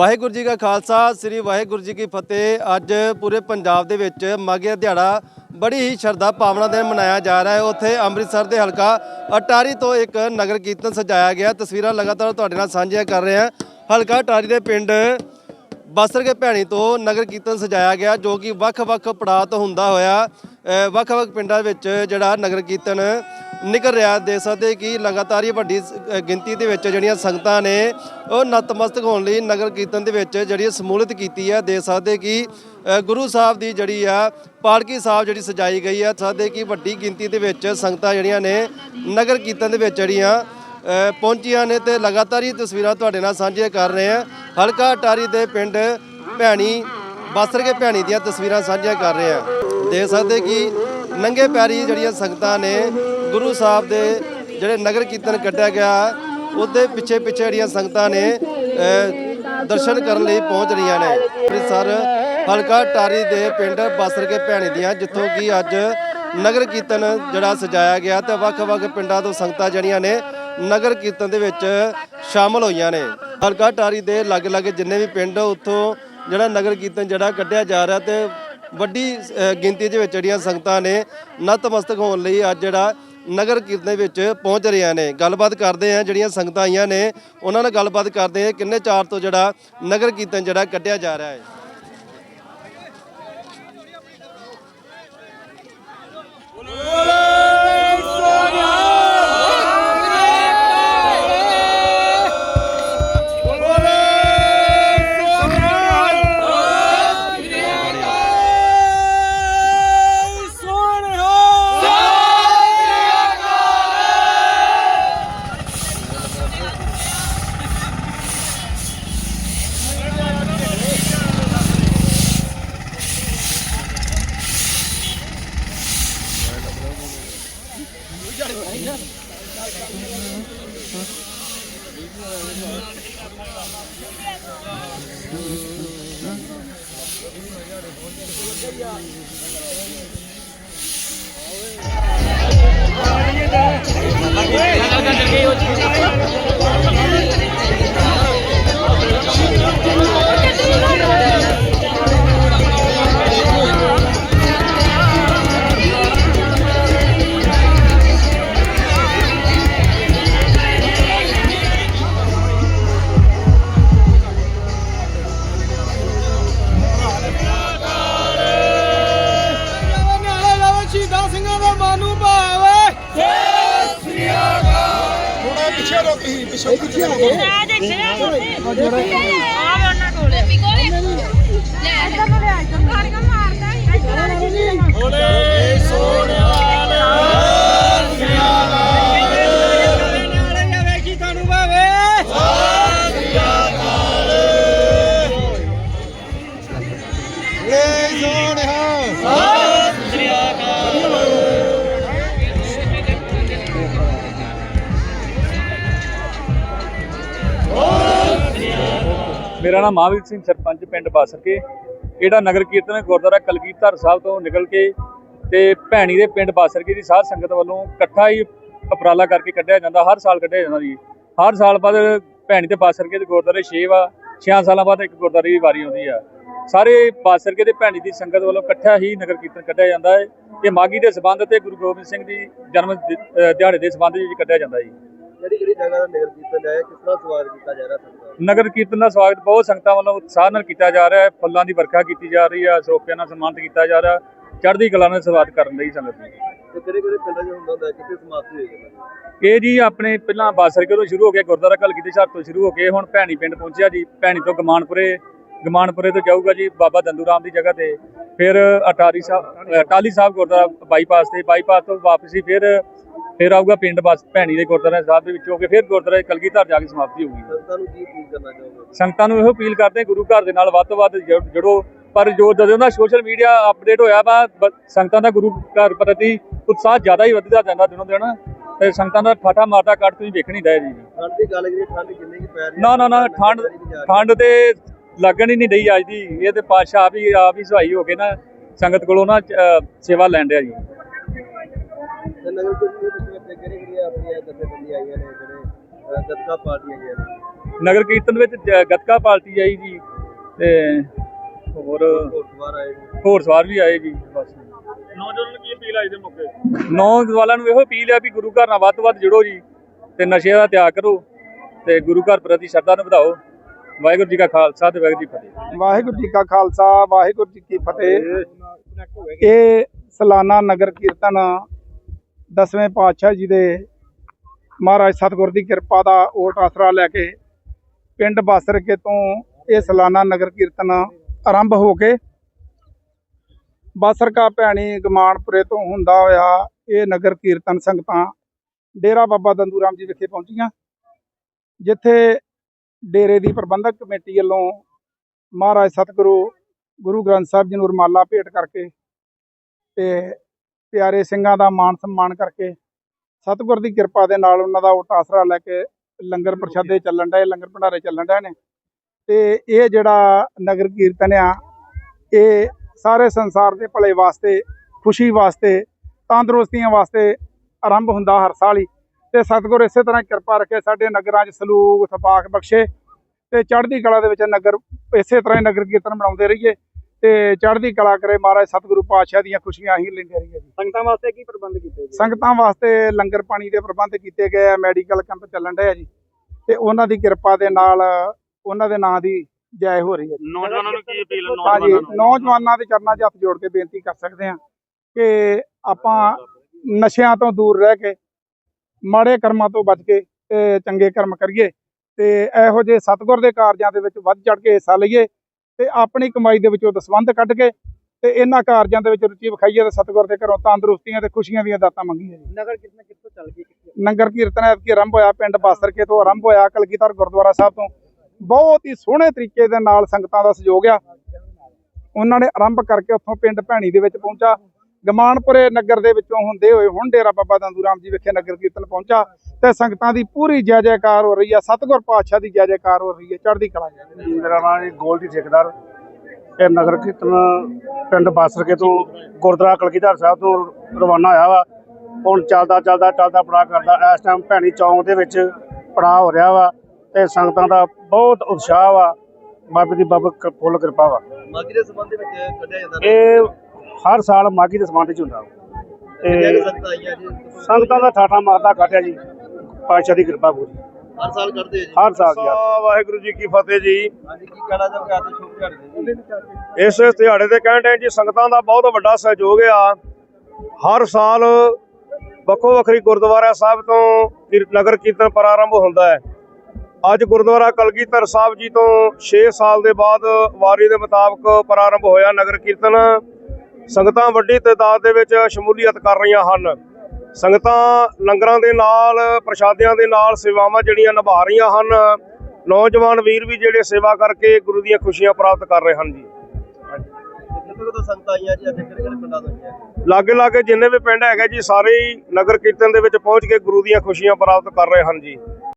ਵਾਹਿਗੁਰੂ ਜੀ ਕਾ ਖਾਲਸਾ, ਸ੍ਰੀ ਵਾਹਿਗੁਰੂ ਜੀ ਕੀ ਫਤਿਹ। ਅੱਜ ਪੂਰੇ ਪੰਜਾਬ ਦੇ ਵਿੱਚ ਮਾਘੀ ਦਿਹਾੜਾ ਬੜੀ ਹੀ ਸ਼ਰਧਾ ਭਾਵਨਾ ਦੇ ਮਨਾਇਆ ਜਾ ਰਿਹਾ ਹੈ। ਉੱਥੇ ਅੰਮ੍ਰਿਤਸਰ ਦੇ ਹਲਕਾ ਅਟਾਰੀ ਤੋਂ ਇੱਕ ਨਗਰ ਕੀਰਤਨ ਸਜਾਇਆ ਗਿਆ। ਤਸਵੀਰਾਂ ਲਗਾਤਾਰ ਤੁਹਾਡੇ ਨਾਲ ਸਾਂਝੀਆਂ ਕਰ ਰਹੇ ਹਾਂ। ਹਲਕਾ ਅਟਾਰੀ ਦੇ ਪਿੰਡ ਬਾਸਰ ਕੇ ਭੈਣੀ ਤੋਂ ਨਗਰ ਕੀਰਤਨ ਸਜਾਇਆ ਗਿਆ, ਜੋ ਕਿ ਵੱਖ-ਵੱਖ ਪੜਾਅ ਤੋਂ ਹੁੰਦਾ ਹੋਇਆ ਵੱਖ-ਵੱਖ ਪਿੰਡਾਂ ਵਿੱਚ ਜਿਹੜਾ ਨਗਰ ਕੀਰਤਨ ਨਿਕਲ ਰਿਹਾ ਦੇਖ ਸਕਦੇ ਕਿ ਲਗਾਤਾਰ ਹੀ ਵੱਡੀ ਗਿਣਤੀ ਦੇ ਵਿੱਚ ਜਿਹੜੀਆਂ ਸੰਗਤਾਂ ਨੇ, ਉਹ ਨਤਮਸਤਕ ਹੋਣ ਲਈ ਨਗਰ ਕੀਰਤਨ ਦੇ ਵਿੱਚ ਜਿਹੜੀ ਸਮੂਲਿਤ ਕੀਤੀ ਹੈ। ਦੇਖ ਸਕਦੇ ਕਿ ਗੁਰੂ ਸਾਹਿਬ ਦੀ ਜਿਹੜੀ ਆ, ਪਾਲਕੀ ਸਾਹਿਬ ਜਿਹੜੀ ਸਜਾਈ ਗਈ ਹੈ। ਸਕਦੇ ਕਿ ਵੱਡੀ ਗਿਣਤੀ ਦੇ ਵਿੱਚ ਸੰਗਤਾਂ ਜਿਹੜੀਆਂ ਨੇ, ਨਗਰ ਕੀਰਤਨ ਦੇ ਵਿੱਚ ਜਿਹੜੀਆਂ ਪਹੁੰਚੀਆਂ ਨੇ ਤੇ ਲਗਾਤਾਰ ਹੀ ਤਸਵੀਰਾਂ ਤੁਹਾਡੇ ਨਾਲ ਸਾਂਝੀਆਂ ਕਰ ਰਹੇ ਹਾਂ। ਹਲਕਾ ਅਟਾਰੀ ਦੇ ਪਿੰਡ ਭੈਣੀ ਬਾਸਰ ਕੇ ਭੈਣੀ ਦੀਆਂ ਤਸਵੀਰਾਂ ਸਾਂਝੀਆਂ ਕਰ ਰਹੇ ਹਾਂ। ਦੇਖ ਸਕਦੇ ਕਿ ਨੰਗੇ ਪੈਰੀ ਜਿਹੜੀਆਂ ਸੰਗਤਾਂ ਨੇ ਗੁਰੂ ਸਾਹਿਬ ਦੇ ਜਿਹੜੇ ਨਗਰ ਕੀਰਤਨ ਕੱਢਿਆ ਗਿਆ, ਉਹਦੇ ਪਿੱਛੇ ਪਿੱਛੇ ਜਿਹੜੀਆਂ ਸੰਗਤਾਂ ਨੇ ਦਰਸ਼ਨ ਕਰਨ ਲਈ ਪਹੁੰਚ ਰਹੀਆਂ ਨੇ। ਅੰਮ੍ਰਿਤਸਰ ਹਲਕਾ ਟਾਰੀ ਦੇ ਪਿੰਡ ਬਾਸਰ ਕੇ ਭੈਣੀ ਦੀਆਂ, ਜਿੱਥੋਂ ਕਿ ਅੱਜ ਨਗਰ ਕੀਰਤਨ ਜਿਹੜਾ ਸਜਾਇਆ ਗਿਆ ਤੇ ਵੱਖ-ਵੱਖ ਪਿੰਡਾਂ ਤੋਂ ਸੰਗਤਾਂ ਜਿਹੜੀਆਂ ਨੇ, ਨਗਰ ਕੀਰਤਨ ਦੇ ਵਿੱਚ ਸ਼ਾਮਲ ਹੋਈਆਂ ਨੇ। ਹਲਕਾ ਟਾਰੀ ਦੇ ਅਲੱਗ-ਅਲੱਗ ਜਿੰਨੇ ਵੀ ਪਿੰਡ, ਉੱਥੋਂ ਜਿਹੜਾ ਨਗਰ ਕੀਰਤਨ ਜਿਹੜਾ ਕੱਢਿਆ ਜਾ ਰਿਹਾ ਤੇ ਵੱਡੀ ਗਿਣਤੀ ਦੇ ਵਿੱਚ ਜਿਹੜੀਆਂ ਸੰਗਤਾਂ ਨੇ, ਨਤਮਸਤਕ ਹੋਣ ਲਈ ਅੱਜ ਜਿਹੜਾ ਨਗਰ ਕੀਰਤਨ ਵਿੱਚ ਪਹੁੰਚ ਰਹੀਆਂ ਨੇ। ਗੱਲਬਾਤ ਕਰਦੇ ਆ ਜਿਹੜੀਆਂ ਸੰਗਤਾਂ ਆਈਆਂ ਨੇ। ਉਹਨਾਂ ਨਾਲ ਗੱਲਬਾਤ ਕਰਦੇ ਆ ਕਿੰਨੇ ਚਾਰ ਤੋਂ ਜਿਹੜਾ ਨਗਰ ਕੀਰਤਨ ਜਿਹੜਾ ਕੱਢਿਆ ਜਾ ਰਿਹਾ ਹੈ। ਨਾਲੇ ਥੋੜਾ ਪਿੱਛੇ ਰੋ ਤੁਸੀਂ ਪਿੱਛੇ ਪਿੱਛੇ ਹੋ ਗਏ ਆ ਦੇਖਿਆ ਤੁਸੀਂ ਆਵੇ ਉਹਨਾਂ ਕੋਲ ਲੈ ਇੱਧਰ ਨੂੰ ਲੈ ਇੱਧਰ ਨੂੰ ਗਾੜੀਆਂ ਮਾਰਦਾ ਇੱਧਰ ਨਾਲੇ ਮੇਰਾ ਨਾਮ ਮਹਾਵੀਰ ਸਿੰਘ ਸਰਪੰਚ ਪਿੰਡ ਬਾਸਰਕੇ। ਇਹਦਾ ਨਗਰ ਕੀਰਤਨ ਗੁਰਦੁਆਰਾ ਕਲਗੀਧਰ ਸਾਹਿਬ ਤੋਂ ਨਿਕਲ ਕੇ ਤੇ ਭੈਣੀ ਦੇ ਪਿੰਡ ਬਾਸਰਕੇ ਦੀ ਸਾਧ ਸੰਗਤ ਵੱਲੋਂ ਇਕੱਠਾ ਹੀ ਉਪਰਾਲਾ ਕਰਕੇ ਕੱਢਿਆ ਜਾਂਦਾ, ਹਰ ਸਾਲ ਕੱਢਿਆ ਜਾਂਦਾ ਜੀ। ਹਰ ਸਾਲ ਬਾਅਦ ਭੈਣੀ ਤੇ ਬਾਸਰਕੇ ਦੇ ਗੁਰਦੁਆਰੇ ਛੇ ਵਾ 6 ਸਾਲਾਂ ਬਾਅਦ ਇੱਕ ਗੁਰਦੁਆਰੇ ਦੀ ਵਾਰੀ ਆਉਂਦੀ ਆ। ਸਾਰੇ ਬਾਸਰਕੇ ਦੇ ਭੈਣੀ ਦੀ ਸੰਗਤ ਵੱਲੋਂ ਇਕੱਠਾ ਹੀ ਨਗਰ ਕੀਰਤਨ ਕੱਢਿਆ ਜਾਂਦਾ ਹੈ। ਇਹ ਮਾਗੀ ਦੇ ਸਬੰਧ ਤੇ ਗੁਰੂ ਗੋਬਿੰਦ ਸਿੰਘ ਜੀ ਜਨਮ ਦਿਹਾੜੇ ਦੇ ਸਬੰਧ ਵਿੱਚ ਕੱਢਿਆ ਜਾਂਦਾ ਜੀ। ਜਗ੍ਹਾ ਦਾ ਨਗਰ ਕੀਰਤਨ ਜਾਇਆ ਕਿਸ ਤਰ੍ਹਾਂ ਸਵਾਗਤ ਕੀਤਾ ਜਾ ਰਿਹਾ ਸੰਗਤਾਂ ਨਗਰ ਕੀਰਤਨ ਦਾ ਸਵਾਗਤ ਬਹੁਤ ਸੰਗਤਾਂ ਵੱਲੋਂ ਉਤਸ਼ਾਹ ਨਾਲ ਕੀਤਾ ਜਾ ਰਿਹਾ ਹੈ। ਫੁੱਲਾਂ ਦੀ ਵਰਖਾ ਕੀਤੀ ਜਾ ਰਹੀ ਹੈ ਸਰੋਪਿਆਂ ਨਾਲ ਸਨਮਾਨਿਤ ਕੀਤਾ ਜਾ ਰਿਹਾ ਚੜ੍ਹਦੀ ਕਲਾ ਨਾਲ ਸਵਾਗਤ ਕਰਨ ਲਈ ਸੰਗਤ ਦੀ ਤੇ ਕਿਹੜੇ ਕਿਹੜੇ ਪਿੰਡਾਂ 'ਚ ਹੁੰਦਾ ਹੁੰਦਾ ਕਿੱਥੇ ਸਮਾਪਤੀ ਹੋਈ ਜਾਂਦਾ ਇਹ ਜੀ ਆਪਣੇ ਪਹਿਲਾਂ ਬਾਸਰਕੇ ਤੋਂ ਸ਼ੁਰੂ ਹੋ ਕੇ ਗੁਰਦੁਆਰਾ ਕਲਗੀ ਦੇ ਤੋਂ ਸ਼ੁਰੂ ਹੋ ਕੇ ਹੁਣ ਭੈਣੀ ਪਿੰਡ ਪਹੁੰਚਿਆ ਜੀ। ਭੈਣੀ ਤੋਂ ਗਮਾਨਪੁਰੇ ਗਮਾਨਪੁਰੇ ਤੋਂ ਜਾਊਗਾ ਜੀ ਬਾਬਾ ਦੰਦੂ ਰਾਮ ਦੀ ਜਗ੍ਹਾ ਤੇ। ਫਿਰ ਅਟਾਰੀ ਸਾਹਿਬ ਅਟਾਲੀ ਸਾਹਿਬ ਗੁਰਦੁਆਰਾ ਬਾਈਪਾਸ ਤੇ ਬਾਈਪਾਸ ਤੋਂ ਵਾਪਸੀ ਫਿਰ ਫਿਰ ਆਊਗਾ ਪਿੰਡ ਬਸ ਭੈਣੀ ਦੇ ਗੁਰਦੁਆਰਾ ਸਾਹਿਬ ਦੇ ਵਿੱਚ ਹੋ ਕੇ ਫਿਰ ਗੁਰਦੁਆਰਾ ਕਲਗੀਧਰ ਜਾ ਕੇ ਸਮਾਪਤੀ ਹੋਊਗੀ ਸੰਗਤਾਂ ਨੂੰ ਕੀ ਅਪੀਲ ਕਰਨਾ ਚਾਹੋਗੇ? ਸੰਗਤਾਂ ਨੂੰ ਇਹੋ ਅਪੀਲ ਕਰਦੇ ਗੁਰੂ ਘਰ ਦੇ ਨਾਲ ਵੱਧ ਤੋਂ ਵੱਧ ਜੁੜ- ਪਰ ਜੋ ਜਦੋਂ ਦਾ ਸੋਸ਼ਲ ਮੀਡੀਆ ਅਪਡੇਟ ਹੋਇਆ ਵਾ ਸੰਗਤਾਂ ਦਾ ਗੁਰੂ ਘਰ ਪ੍ਰਤੀ ਉਤਸ਼ਾਹ ਜ਼ਿਆਦਾ ਹੀ ਵੱਧਦਾ ਜਾਂਦਾ ਦਿਨੋਂ ਦਿਨ। ਤੇ ਸੰਗਤਾਂ ਦਾ ਠਾਠਾ ਮਾਰਦਾ ਕੱਟ ਤੁਸੀਂ ਵੇਖਣ ਜੀ। ਠੰਡ ਦੀ ਗੱਲ ਕਰੀਏ ਠੰਡ ਕਿੰਨੀ ਕੀ ਪੈ ਰਹੀ ਨਾ ਨਾ ਨਾ ਠੰਡ ਠੰਡ ਤੇ ਲੱਗਣ ਹੀ ਨਹੀਂ ਡਈ ਅੱਜ ਦੀ। ਇਹ ਤੇ ਪਾਤਸ਼ਾਹ ਆਪ ਹੀ ਆਪ ਹੀ ਸਹਾਈ ਹੋ ਕੇ ਨਾ ਸੰਗਤ ਕੋਲੋਂ ਨਾ ਸੇਵਾ ਲੈਣ ਡਿਆ ਜੀ। ਨਗਰ ਆਪਣੀਆਂ ਆਈਆਂ ਨੇ ਜਿਹੜੇ ਗੱਤਕਾ ਪਾਰਟੀਆਂ ਆਈਆਂ ਨੇ। ਨਗਰ ਕੀਰਤਨ ਵਿੱਚ ਗੱਤਕਾ ਪਾਰਟੀ ਆਈ ਜੀ ਤੇ ਹੋਰ ਹੋਰ ਸਵਾਰ ਵੀ ਆਏ ਜੀ ਬਸ। ਨੌਜਵਾਨਾਂ ਨੂੰ ਕੀ ਅਪੀਲ ਆਈ ਦੇ ਮੌਕੇ? ਨੌਜਵਾਨਾਂ ਨੂੰ ਇਹੋ ਅਪੀਲ ਹੈ ਵੀ ਗੁਰੂ ਘਰ ਨਾਲ ਵੱਧ ਤੋਂ ਵੱਧ ਜੁੜੋ ਜੀ ਤੇ ਨਸ਼ੇ ਦਾ ਤਿਆਗ ਕਰੋ ਤੇ ਗੁਰੂ ਘਰ ਪ੍ਰਤੀ ਸ਼ਰਧਾ ਨੂੰ ਵਧਾਓ। ਵਾਹਿਗੁਰੂ ਜੀ ਕਾ ਖਾਲਸਾ ਤੇ ਵਾਹਿਗੁਰੂ ਜੀ ਕੀ ਫਤਿਹ। ਵਾਹਿਗੁਰੂ ਜੀ ਕਾ ਖਾਲਸਾ ਵਾਹਿਗੁਰੂ ਜੀ ਕੀ ਫਤਿਹ। ਇਹ ਸਾਲਾਨਾ ਨਗਰ ਕੀਰਤਨ ਦਸਵੇਂ ਪਾਤਸ਼ਾਹ ਜੀ ਦੇ ਮਹਾਰਾਜ ਸਤਿਗੁਰ ਦੀ ਕਿਰਪਾ ਦਾ ਓਟ ਆਸਰਾ ਲੈ ਕੇ ਪਿੰਡ ਬਾਸਰਕੇ ਤੋਂ ਇਹ ਸਲਾਨਾ ਨਗਰ ਕੀਰਤਨ ਆਰੰਭ ਹੋ ਕੇ ਬਾਸਰਕਾ ਭੈਣੀ ਗਮਾਨਪੁਰੇ ਤੋਂ ਹੁੰਦਾ ਹੋਇਆ ਇਹ ਨਗਰ ਕੀਰਤਨ ਸੰਗਤਾਂ ਡੇਰਾ ਬਾਬਾ ਦੰਦੂ ਰਾਮ ਜੀ ਵਿਖੇ ਪਹੁੰਚੀਆਂ, ਜਿੱਥੇ ਡੇਰੇ ਦੀ ਪ੍ਰਬੰਧਕ ਕਮੇਟੀ ਵੱਲੋਂ ਮਹਾਰਾਜ ਸਤਿਗੁਰੂ ਗੁਰੂ ਗ੍ਰੰਥ ਸਾਹਿਬ ਜੀ ਨੂੰ ਰਮਾਲਾ ਭੇਟ ਕਰਕੇ ਤੇ ਪਿਆਰੇ ਸਿੰਘਾਂ ਦਾ ਮਾਣ ਸਨਮਾਨ ਕਰਕੇ ਸਤਿਗੁਰ ਦੀ ਕਿਰਪਾ ਦੇ ਨਾਲ ਉਹਨਾਂ ਦਾ ਓਟ ਆਸਰਾ ਲੈ ਕੇ ਲੰਗਰ ਪ੍ਰਸ਼ਾਦੇ ਚੱਲਣ ਡਏ ਲੰਗਰ ਭੰਡਾਰੇ ਚੱਲਣ ਡਏ ਨੇ। ਤੇ ਇਹ ਜਿਹੜਾ ਨਗਰ ਕੀਰਤਨ ਆ ਇਹ ਸਾਰੇ ਸੰਸਾਰ ਦੇ ਭਲੇ ਵਾਸਤੇ ਖੁਸ਼ੀ ਵਾਸਤੇ ਤੰਦਰੁਸਤੀਆਂ ਵਾਸਤੇ ਆਰੰਭ ਹੁੰਦਾ ਹਰ ਸਾਲ ਹੀ। ਤੇ ਸਤਿਗੁਰ ਇਸੇ ਤਰ੍ਹਾਂ ਕਿਰਪਾ ਰੱਖੇ ਸਾਡੇ ਨਗਰਾਂ 'ਚ ਸਲੂਕ ਸਪਾਕ ਬਖਸ਼ੇ ਤੇ ਚੜ੍ਹਦੀ ਕਲਾ ਦੇ ਵਿੱਚ ਨਗਰ ਇਸੇ ਤਰ੍ਹਾਂ ਹੀ ਨਗਰ ਕੀਰਤਨ ਬਣਾਉਂਦੇ ਰਹੀਏ। ਤੇ ਚੜ੍ਹਦੀ ਕਲਾ ਕਰੇ ਮਹਾਰਾਜ ਸਤਿਗੁਰੂ ਪਾਤਸ਼ਾਹ ਦੀਆਂ ਖੁਸ਼ੀਆਂ ਹੀ ਲੈਂਦੇ ਰਹੀਏ ਜੀ। ਸੰਗਤਾਂ ਵਾਸਤੇ ਕੀ ਪ੍ਰਬੰਧ ਕੀਤੇ ਗਏ? ਸੰਗਤਾਂ ਵਾਸਤੇ ਲੰਗਰ ਪਾਣੀ ਦੇ ਪ੍ਰਬੰਧ ਕੀਤੇ ਗਏ ਆ ਮੈਡੀਕਲ ਕੈਂਪ ਚੱਲਣ ਡਿਆ ਜੀ। ਤੇ ਉਹਨਾਂ ਦੀ ਕਿਰਪਾ ਦੇ ਨਾਲ ਉਹਨਾਂ ਦੇ ਨਾਂ ਦੀ ਜੈ ਹੋ ਰਹੀ ਹੈ ਜੀ। ਨੌਜਵਾਨਾਂ ਨੂੰ ਕੀ ਅਪੀਲ ਹਾਂਜੀ ਨੌਜਵਾਨਾਂ ਦੇ ਚਰਨਾਂ 'ਚ ਹੱਥ ਜੋੜ ਕੇ ਬੇਨਤੀ ਕਰ ਸਕਦੇ ਹਾਂ ਕਿ ਆਪਾਂ ਨਸ਼ਿਆਂ ਤੋਂ ਦੂਰ ਰਹਿ ਕੇ ਮਾੜੇ ਕਰਮਾਂ ਤੋਂ ਬਚ ਕੇ ਤੇ ਚੰਗੇ ਕਰਮ ਕਰੀਏ ਤੇ ਇਹੋ ਜਿਹੇ ਸਤਿਗੁਰ ਦੇ ਕਾਰਜਾਂ ਦੇ ਵਿੱਚ ਵੱਧ ਚੜ ਕੇ ਹਿੱਸਾ ਲਈਏ। ਤੇ ਆਪਣੀ ਕਮਾਈ ਦੇ ਵਿੱਚੋਂ ਦਸਵੰਧ ਕੱਢ ਕੇ ਤੇ ਇਹਨਾਂ ਕਾਰਜਾਂ ਦੇ ਵਿੱਚ ਰੁਚੀ ਵਿਖਾਈਏ ਤੇ ਸਤਿਗੁਰ ਦੇ ਘਰੋਂ ਤੰਦਰੁਸਤੀਆਂ ਤੇ ਖੁਸ਼ੀਆਂ ਦੀਆਂ ਦਾਤਾਂ ਮੰਗੀਏ ਜੀ। ਨਗਰ ਕੀਰਤਨ ਕਿੱਥੋਂ ਚੱਲ ਗਈ? ਨਗਰ ਕੀਰਤਨ ਐਤਕੀ ਆਰੰਭ ਹੋਇਆ ਪਿੰਡ ਬਾਸਰਕੇ ਤੋਂ ਆਰੰਭ ਹੋਇਆ ਕਲਗੀਧਰ ਗੁਰਦੁਆਰਾ ਸਾਹਿਬ ਤੋਂ। ਬਹੁਤ ਹੀ ਸੋਹਣੇ ਤਰੀਕੇ ਦੇ ਨਾਲ ਸੰਗਤਾਂ ਦਾ ਸਹਿਯੋਗ ਆ। ਉਹਨਾਂ ਨੇ ਆਰੰਭ ਕਰਕੇ ਉੱਥੋਂ ਪਿੰਡ ਭੈਣੀ ਦੇ ਵਿੱਚ ਪਹੁੰਚਾ। ਗਮਾਨਪੁਰੇ ਨਗਰ ਦੇ ਵਿੱਚੋਂ ਹੁੰਦੇ ਹੋਏ ਹੁਣ ਡੇਰਾ ਬਾਬਾ ਦੰਦੂ ਰਾਮ ਜੀ ਵਿਖੇ ਨਗਰ ਕੀਰਤਨ ਪਹੁੰਚਾ ਤੇ ਸੰਗਤਾਂ ਦੀ ਪੂਰੀ ਜੈ ਜੈਕਾਰ ਹੋ ਰਹੀ ਆ ਸਤਿਗੁਰ ਪਾਤਸ਼ਾਹ ਦੀ ਜੈ ਜੈਕਾਰ ਹੋ ਰਹੀ ਹੈ ਚੜ੍ਹਦੀ ਕਲਾ ਜੀ ਮੇਰਾ ਨਾਮ ਜੀ ਗੋਲਡੀ ਠੇਕੇਦਾਰ। ਇਹ ਨਗਰ ਕੀਰਤਨ ਪਿੰਡ ਬਾਸਰਕੇ ਤੋਂ ਗੁਰਦੁਆਰਾ ਕਲਗੀਧਰ ਸਾਹਿਬ ਤੋਂ ਰਵਾਨਾ ਹੋਇਆ ਵਾ। ਹੁਣ ਚੱਲਦਾ ਚੱਲਦਾ ਚੱਲਦਾ ਪੜਾ ਕਰਦਾ ਇਸ ਟਾਈਮ ਭੈਣੀ ਚੌਂਕ ਦੇ ਵਿੱਚ ਪੜਾ ਹੋ ਰਿਹਾ ਵਾ ਤੇ ਸੰਗਤਾਂ ਦਾ ਬਹੁਤ ਉਤਸ਼ਾਹ ਵਾ। ਬਾਬੇ ਦੀ ਬਾਬਾ ਫੁੱਲ ਕਿਰਪਾ ਵਾ। ਮਾਗੀ ਦੇ ਸੰਬੰਧ ਵਿੱਚ ਕੱਢਿਆ ਜਾਂਦਾ ਇਹ ਹਰ ਸਾਲ ਮਾਘੀ ਦੇ ਸਮਾਂ ਚ ਹੁੰਦਾ ਵਾ। ਤੇ ਸੰਗਤਾਂ ਜੀ? ਦਾ ਠਾਠਾ ਮਾਰਦਾ ਕੱਟਿਆ ਜੀ। ਪਾਤਸ਼ਾਹ ਦੀ ਕਿਰਪਾ ਪੂਰੀ। ਹਰ ਸਾਲ ਕੱਢਦੇ ਜੀ? ਹਰ ਸਾਲ ਦੀ ਵਾਹਿਗੁਰੂ ਜੀ ਕੀ ਫਤਿਹ ਜੀ। ਹਾਂਜੀ ਕੀ ਕਹਿਣਾ ਚਾਹੋਗੇ? ਅੱਜ ਸ਼ੁਭ ਦਿਹਾੜੇ ਦੇ ਇਸ ਦਿਹਾੜੇ ਦੇ ਕਹਿਣ ਟਾਈਮ ਜੀ ਸੰਗਤਾਂ ਦਾ ਬਹੁਤ ਵੱਡਾ ਸਹਿਯੋਗ ਆ। ਹਰ ਸਾਲ ਵੱਖੋ ਵੱਖਰੀ ਗੁਰਦੁਆਰਾ ਸਾਹਿਬ ਤੋਂ ਨਗਰ ਕੀਰਤਨ ਪ੍ਰਾਰੰਭ ਹੁੰਦਾ ਹੈ। ਅੱਜ ਗੁਰਦੁਆਰਾ ਕਲਗੀਧਰ ਸਾਹਿਬ ਜੀ ਤੋਂ 6 ਸਾਲ ਦੇ ਬਾਅਦ ਵਾਰੀ ਦੇ ਮੁਤਾਬਕ ਪ੍ਰਾਰੰਭ ਹੋਇਆ ਨਗਰ ਕੀਰਤਨ। ਸੰਗਤਾਂ ਵੱਡੀ ਤਾਦਾਦ ਦੇ ਵਿੱਚ ਸ਼ਮੂਲੀਅਤ ਕਰ ਰਹੀਆਂ ਹਨ। ਸੰਗਤਾਂ ਲੰਗਰਾਂ ਦੇ ਨਾਲ ਪ੍ਰਸ਼ਾਦਿਆਂ ਦੇ ਨਾਲ ਸੇਵਾਵਾਂ ਜਿਹੜੀਆਂ ਨਿਭਾ ਰਹੀਆਂ ਹਨ। ਨੌਜਵਾਨ ਵੀਰ ਵੀ ਜਿਹੜੇ ਸੇਵਾ ਕਰਕੇ ਗੁਰੂ ਦੀਆਂ ਖੁਸ਼ੀਆਂ ਪ੍ਰਾਪਤ ਕਰ ਰਹੇ ਹਨ ਜੀ। ਲਾਗੇ ਲਾਗੇ ਜਿੰਨੇ ਵੀ ਪਿੰਡ ਹੈਗੇ ਜੀ ਸਾਰੇ ਹੀ ਨਗਰ ਕੀਰਤਨ ਦੇ ਵਿੱਚ ਪਹੁੰਚ ਕੇ ਗੁਰੂ ਦੀਆਂ ਖੁਸ਼ੀਆਂ ਪ੍ਰਾਪਤ ਕਰ ਰਹੇ ਹਨ ਜੀ।